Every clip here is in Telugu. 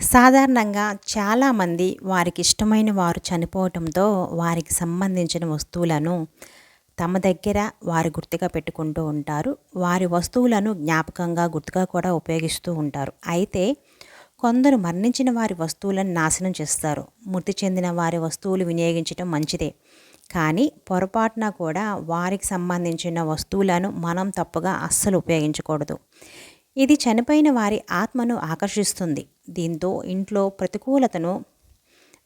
సాధారణంగా చాలామంది వారికి ఇష్టమైన వారు చనిపోవటంతో వారికి సంబంధించిన వస్తువులను తమ దగ్గర వారు గుర్తుగా పెట్టుకుంటూ ఉంటారు. వారి వస్తువులను జ్ఞాపకంగా గుర్తుగా కూడా ఉపయోగిస్తూ ఉంటారు. అయితే కొందరు మరణించిన వారి వస్తువులను నాశనం చేస్తారు. మృతి చెందిన వారి వస్తువులు వినియోగించడం మంచిదే. కానీ పొరపాటున కూడా వారికి సంబంధించిన వస్తువులను మనం తప్పుగా అస్సలు ఉపయోగించకూడదు. ఇది చనిపోయిన వారి ఆత్మను ఆకర్షిస్తుంది. దీంతో ఇంట్లో ప్రతికూలతను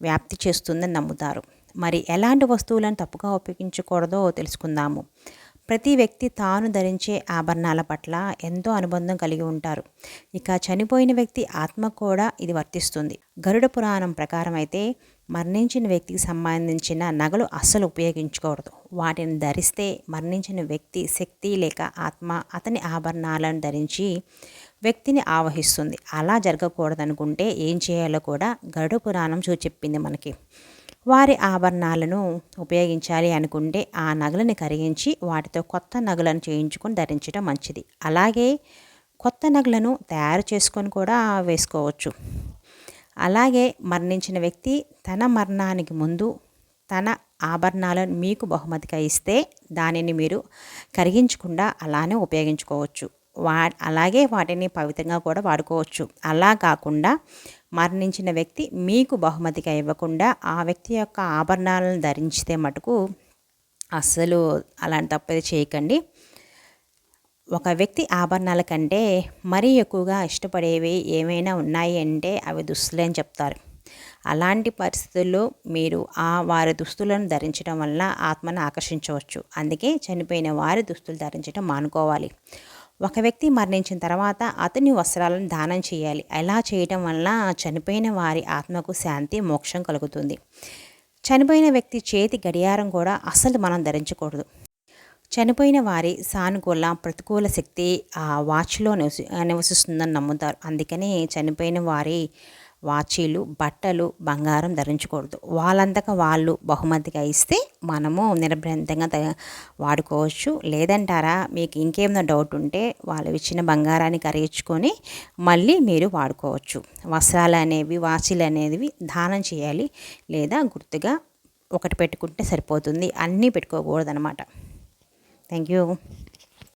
వ్యాప్తి చేస్తుందని నమ్ముతారు. మరి ఎలాంటి వస్తువులను తప్పుగా ఉపయోగించకూడదో తెలుసుకుందాము. ప్రతి వ్యక్తి తాను ధరించే ఆభరణాల పట్ల ఎంతో అనుబంధం కలిగి ఉంటారు. ఇక చనిపోయిన వ్యక్తి ఆత్మ కూడా ఇది వర్తిస్తుంది. గరుడ పురాణం ప్రకారం అయితే మరణించిన వ్యక్తికి సంబంధించిన నగలు అస్సలు ఉపయోగించకూడదు. వాటిని ధరిస్తే మరణించిన వ్యక్తి శక్తి లేక ఆత్మ అతని ఆభరణాలను ధరించి వ్యక్తిని ఆవహిస్తుంది. అలా జరగకూడదనుకుంటే ఏం చేయాలో కూడా గరుడ పురాణం చూ చెప్పింది మనకి. వారి ఆభరణాలను ఉపయోగించాలి అనుకుంటే ఆ నగలను కరిగించి వాటితో కొత్త నగలను చేయించుకొని ధరించడం మంచిది. అలాగే కొత్త నగలను తయారు చేసుకొని కూడా వేసుకోవచ్చు. అలాగే మరణించిన వ్యక్తి తన మరణానికి ముందు తన ఆభరణాలను మీకు బహుమతిగా ఇస్తే దానిని మీరు కరిగించకుండా అలానే ఉపయోగించుకోవచ్చు. వా అలాగే వాటిని పవిత్రంగా కూడా వాడుకోవచ్చు. అలా కాకుండా మరణించిన వ్యక్తి మీకు బహుమతిగా ఇవ్వకుండా ఆ వ్యక్తి యొక్క ఆభరణాలను ధరించితే మటుకు అస్సలు అలాంటి తప్పది చేయకండి. ఒక వ్యక్తి ఆభరణాల కంటే మరీ ఎక్కువగా ఇష్టపడేవి ఏమైనా ఉన్నాయి అంటే అవి దుస్తులే అని చెప్తారు. అలాంటి పరిస్థితుల్లో మీరు ఆ వారి దుస్తులను ధరించడం వల్ల ఆత్మను ఆకర్షించవచ్చు. అందుకే చనిపోయిన వారి దుస్తులు ధరించడం మానుకోవాలి. ఒక వ్యక్తి మరణించిన తర్వాత అతని వస్త్రాలను దానం చేయాలి. అలా చేయటం వల్ల చనిపోయిన వారి ఆత్మకు శాంతి మోక్షం కలుగుతుంది. చనిపోయిన వ్యక్తి చేతి గడియారం కూడా అసలు మనం ధరించకూడదు. చనిపోయిన వారి సానుకూల ప్రతికూల శక్తి ఆ వాచ్లో నివసి నివసిస్తుందని నమ్ముతారు. అందుకని చనిపోయిన వారి వాచీలు బట్టలు బంగారం ధరించకూడదు. వాళ్ళంతక వాళ్ళు బహుమతిగా ఇస్తే మనము నిర్భ్యంతంగా వాడుకోవచ్చు. లేదంటారా మీకు ఇంకేమైనా డౌట్ ఉంటే వాళ్ళు ఇచ్చిన బంగారాన్ని కరిగించుకొని మళ్ళీ మీరు వాడుకోవచ్చు. వస్త్రాలు అనేవి వాచీలు అనేవి దానం చేయాలి. లేదా గుర్తుగా ఒకటి పెట్టుకుంటే సరిపోతుంది. అన్నీ పెట్టుకోకూడదు అనమాట థ్యాంక్ యూ.